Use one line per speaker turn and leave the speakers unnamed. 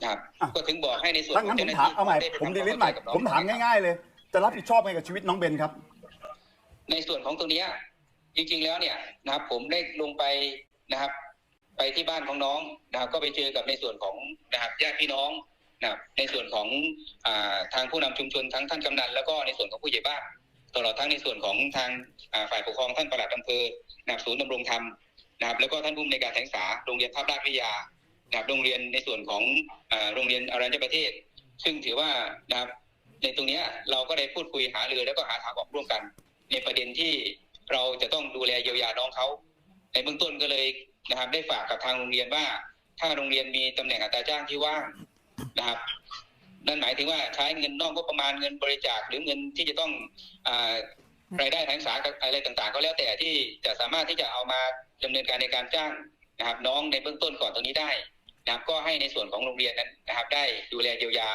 นะครับ
อะ
ก็ถึงบอกให้ในส่วน
ถ้างั้น
ข
ผ
อง
ม
จ้
ถามเอาใหม่
ได้ไป
ผม
ทำ
ดีลิท
คว
ใหม่
เข้าใจกับน้อง
ผมถามง่ายๆเลย จะรับผิดชอบไงกับชีวิตน้องเบนครับ
ในส่วนของตรงเนี้ยจริงๆแล้วเนี่ยนะครับ ผมได้ลงไปนะครับ ไปที่บ้านของน้องนะครับก็ไปเจอกับในส่วนของนะครับญาติพี่น้องนะครับในส่วนของอาทางผู้นำชุมชนทั้งท่านกำนันแล้วก็ในส่วนของผู้ใหญ่บ้านตลอดทั้งในส่วนของทางอ่าฝ่ายปกครองท่านปลัดอำเภอนะครับศูนย์ดำรงธรรมนะครับแล้วก็ท่านผู้อำนวยการแถงสาโรงเรียนภาพราชวิทยา นะครับโรงเรียนในส่วนของโรงเรียนอรัญญประเทศ ซึ่งถือว่านะครับในตรงนี้เราก็ได้พูดคุยหาเรือแล้วก็หาทางออกร่วมกัน ในประเด็นที่เราจะต้องดูแลเยียวยาน้องเขาในเบื้องต้นก็เลยนะครับได้ฝากกับทางโรงเรียนว่า ถ้าโรงเรียนมีตำแหน่งอัตราจ้างที่ว่างนะครับนั่นหมายถึงว่าใช้เงินนอกก็ประมาณเงินบริจาคหรือเงินที่จะต้องอรายได้ทางสารอะไรต่างๆ ก็แล้วแต่ที่จะสามารถที่จะเอามาดำเนินการในการจ้างนะครับ น้องในเบื้องต้นก่อนตรงนี้ได้ นะครับก็ให้ในส่วนของโรงเรียนนั้นนะครับ ได้ดูแลเยียวยา